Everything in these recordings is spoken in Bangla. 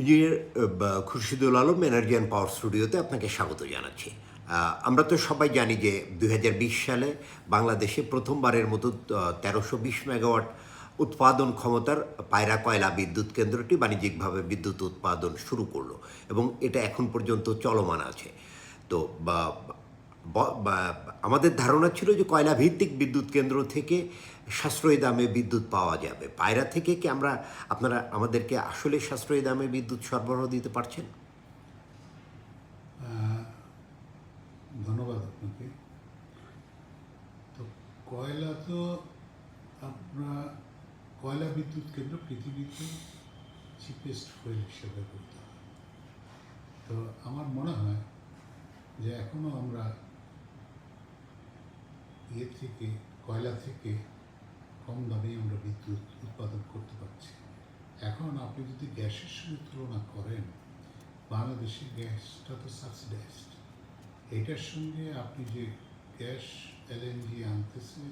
Engineer Khurshidul Alam energy and power স্টুডিওতে আপনাকে স্বাগত জানাচ্ছি। আমরা তো সবাই জানি যে দু হাজার বিশ সালে বাংলাদেশে প্রথমবারের মতো তেরোশো বিশ মেগাওয়াট উৎপাদন ক্ষমতার পায়রা কয়লা বিদ্যুৎ কেন্দ্রটি বাণিজ্যিকভাবে বিদ্যুৎ উৎপাদন শুরু করল এবং এটা এখন পর্যন্ত চলমান আছে। তো আমাদের ধারণা ছিল যে কয়লা ভিত্তিক বিদ্যুৎ কেন্দ্র থেকে সাশ্রয়ী দামে বিদ্যুৎ পাওয়া যাবে। পায়রা থেকে কি আমরা, আপনারা আমাদেরকে আসলে সাশ্রয়ী দামে বিদ্যুৎ সরবরাহ দিতে পারছেন? ধন্যবাদ আপনাকে। তো কয়লা তো আপনার কয়লা বিদ্যুৎ কেন্দ্র পৃথিবীতে চিপেস্ট ফুয়েল হিসেবে হয়। তো আমার মনে হয় যে এখনও আমরা ইয়ে থেকে, কয়লা থেকে কম দামে আমরা বিদ্যুৎ উৎপাদন করতে পারছি। এখন আপনি যদি গ্যাসের সঙ্গে তুলনা করেন বাংলাদেশের গ্যাসটা তো সাবসিডাইজড এটার সঙ্গে আপনি যে গ্যাস এলএনজি আনতেছে,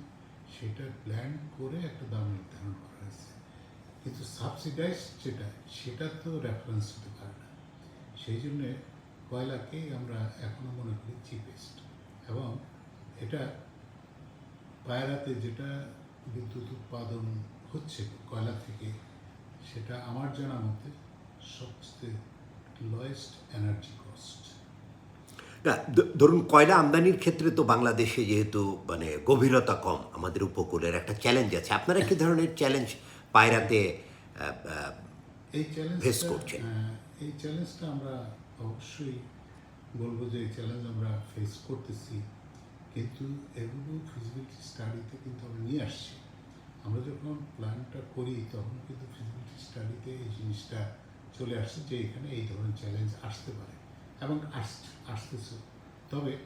সেটা প্ল্যান করে একটা দাম নির্ধারণ করা হয়েছে। কিন্তু সাবসিডাইজ যেটা, সেটা তো রেফারেন্স হতে পারে না। সেই জন্যে কয়লাকেই আমরা এখনও মনে করি চিপেস্ট এবং এটা পায়রাতে যেটা বিদ্যুৎ উৎপাদন হচ্ছে কয়লা থেকে সেটা আমার জানা মতে সবচেয়ে লয়েস্ট এনার্জি কস্ট ধরুন কয়লা আমদানির ক্ষেত্রে তো বাংলাদেশে যেহেতু মানে গভীরতা কম আমাদের উপকূলের একটা চ্যালেঞ্জ আছে। আপনারা কি ধরনের চ্যালেঞ্জ পায়রাতে এই চ্যালেঞ্জ Face করছেন। এই চ্যালেঞ্জটা আমরা অবশ্যই বলব যে এই চ্যালেঞ্জ আমরা ফেস করতেছি। কিন্তু এগুলো ফিজিবিলিটি স্টাডিতে কিন্তু আমরা নিয়ে আসছি। আমরা যখন প্ল্যানটা করি, তখন কিন্তু ফিজিবিলিটি স্টাডিতে এই জিনিসটা চলে আসছে যে এখানে এই ধরনের চ্যালেঞ্জ আসতে পারে এবং আস- আসতেছে। তবে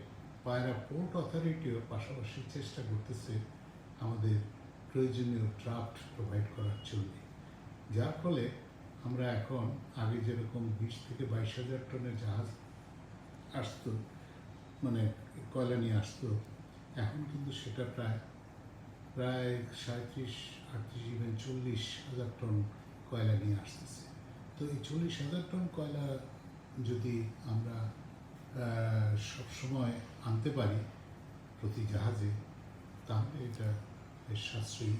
পায়রা পোর্ট অথরিটিও পাশাপাশি চেষ্টা করতেছে আমাদের প্রয়োজনীয় ড্রাফট প্রোভাইড করার জন্য। যার ফলে আমরা এখন আগে যেরকম বিশ থেকে বাইশ হাজার টনের জাহাজ আসতো মানে কয়লা নিয়ে আসতো এখন কিন্তু সেটা প্রায় প্রায় সাঁত্রিশ আটত্রিশ ইভেন চল্লিশ হাজার টন কয়লা নিয়ে আসতেছে। তো এই চল্লিশ হাজার টন কয়লা যদি আমরা আহ, সবসময় আনতে পারি প্রতি জাহাজে তাহলে এটা বেশ সাশ্রয়ী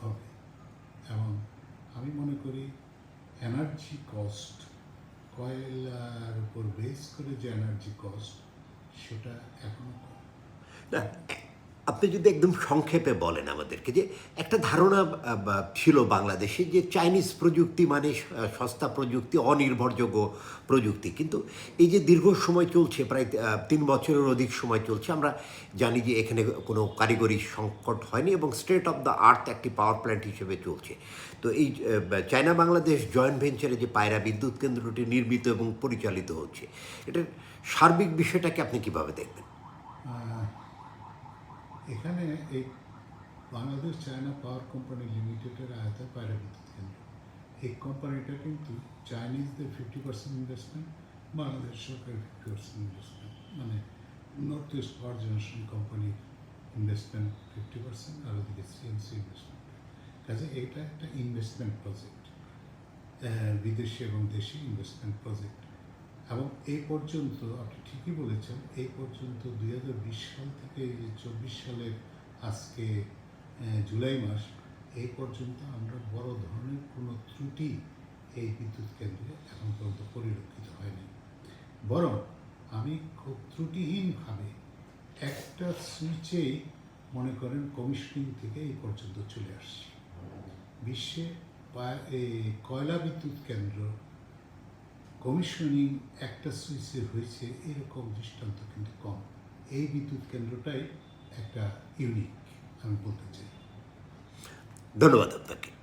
হবে। এবং আমি মনে করি এনার্জি কস্ট কয়লার উপর বেস করে যে এনার্জি কস্ট সেটা এখনও না আপনি যদি একদম সংক্ষেপে বলেন আমাদেরকে যে একটা ধারণা ছিল বাংলাদেশে যে চাইনিজ প্রযুক্তি মানে সস্তা প্রযুক্তি, অনির্ভরযোগ্য প্রযুক্তি। কিন্তু এই যে দীর্ঘ সময় চলছে, প্রায় তিন বছরের অধিক সময় চলছে, আমরা জানি যে এখানে কোনো কারিগরি সংকট হয়নি এবং স্টেট অফ দ্য আর্থ একটি পাওয়ার প্ল্যান্ট হিসেবে চলছে। তো এই চায়না বাংলাদেশ জয়েন্ট ভেঞ্চারে যে পায়রা বিদ্যুৎ কেন্দ্রটি নির্মিত এবং পরিচালিত হচ্ছে, এটার সার্বিক বিষয়টাকে আপনি কীভাবে দেখবেন? এখানে এই বাংলাদেশ চায়না পাওয়ার কোম্পানি লিমিটেডের আয়তায় পায়রা বিদ্যুৎ কেন্দ্র। এই কোম্পানিটা কিন্তু চাইনিজদের ফিফটি পার্সেন্ট ইনভেস্টমেন্ট বাংলাদেশ সরকারের ফিফটি পার্সেন্ট ইনভেস্টমেন্ট মানে নর্থ ইস্ট পাওয়ার জেনারেশন কোম্পানির ইনভেস্টমেন্ট ফিফটি পার্সেন্ট আর ওদিকে সিএনসি ইনভেস্টমেন্ট কাজে এটা একটা ইনভেস্টমেন্ট প্রজেক্ট বিদেশি এবং দেশি ইনভেস্টমেন্ট প্রজেক্ট এবং এই পর্যন্ত, আপনি ঠিকই বলেছেন এই পর্যন্ত দুই হাজার বিশ সাল থেকে চব্বিশ সালের আজকে জুলাই মাস এই পর্যন্ত আমরা বড় ধরনের কোনো ত্রুটি এই বিদ্যুৎ কেন্দ্রে এখন পর্যন্ত পরিলক্ষিত হয়নি। বরং আমি খুব ত্রুটিহীনভাবে একটা সুইচেই মনে করেন কমিশনিং থেকে এই পর্যন্ত চলে আসছি। বিশ্বে কয়লা বিদ্যুৎ কেন্দ্র কমিশনিং একটা সুইচে হয়েছে, এরকম দৃষ্টান্ত কিন্তু কম। এই বিদ্যুৎ কেন্দ্রটাই একটা ইউনিক, আমি বলতে চাই। ধন্যবাদ আপনাকে।